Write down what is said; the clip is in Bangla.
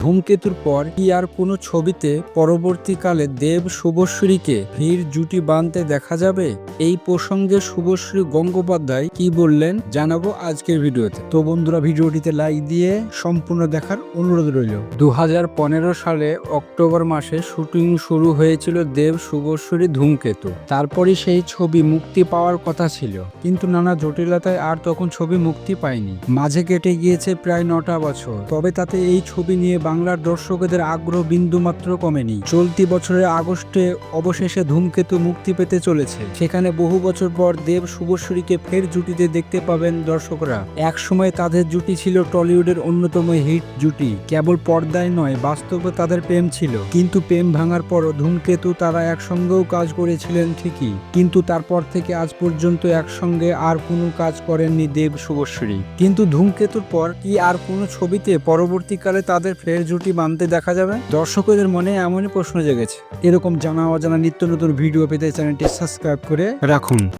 ধূমকেতুর পর কি আর কোনো ছবিতে পরবর্তীকালে দেব শুভশ্রীকে ভিড় জুটি বাঁধতে দেখা যাবে? এই প্রসঙ্গে শুভশ্রী গঙ্গোপাধ্যায় কি বললেন জানাব আজকের ভিডিওতে। তো বন্ধুরা, ভিডিওটিতে লাইক দিয়ে সম্পূর্ণ দেখার অনুরোধ রইল। দু হাজার পনেরো সালে অক্টোবর মাসে শুটিং শুরু হয়েছিল দেব শুভশ্রী ধূমকেতু। তারপরই সেই ছবি মুক্তি পাওয়ার কথা ছিল। কিন্তু নানা জটিলতায় আর তখন ছবি মুক্তি পায়নি। মাঝে কেটে গিয়েছে প্রায় নটা বছর। তবে তাতে এই ছবি নিয়ে বাংলার দর্শকদের আগ্রহ বিন্দুমাত্র কমেনি। চলতি বছরের আগস্টে অবশেষে ধূমকেতু মুক্তি পেতে চলেছে। সেখানে বহু বছর পর দেব শুভশ্রীকে ফের জুটিতে দেখতে পাবেন দর্শকরা। এক সময় তাদের জুটি ছিল টলিউডের অন্যতম হিট জুটি। কেবল পর্দায় নয়, বাস্তবে তাদের প্রেম ছিল। কিন্তু প্রেম ভাঙার পর ধূমকেতু তারা একসঙ্গেও কাজ করেছিলেন ঠিকই। কিন্তু তারপর থেকে আজ পর্যন্ত একসঙ্গে আর কোনো কাজ করেননি দেব শুভশ্রী। কিন্তু ধূমকেতুর পর কি আর কোনো ছবিতে পরবর্তীকালে তাদের ফের জুটি বানতে দেখা যাবে? দর্শকদের মনে এমনই প্রশ্ন জেগেছে। এরকম জানা অজানা নিত্য নতুন ভিডিও পেতে চ্যানেলটি সাবস্ক্রাইব করে রাখুন।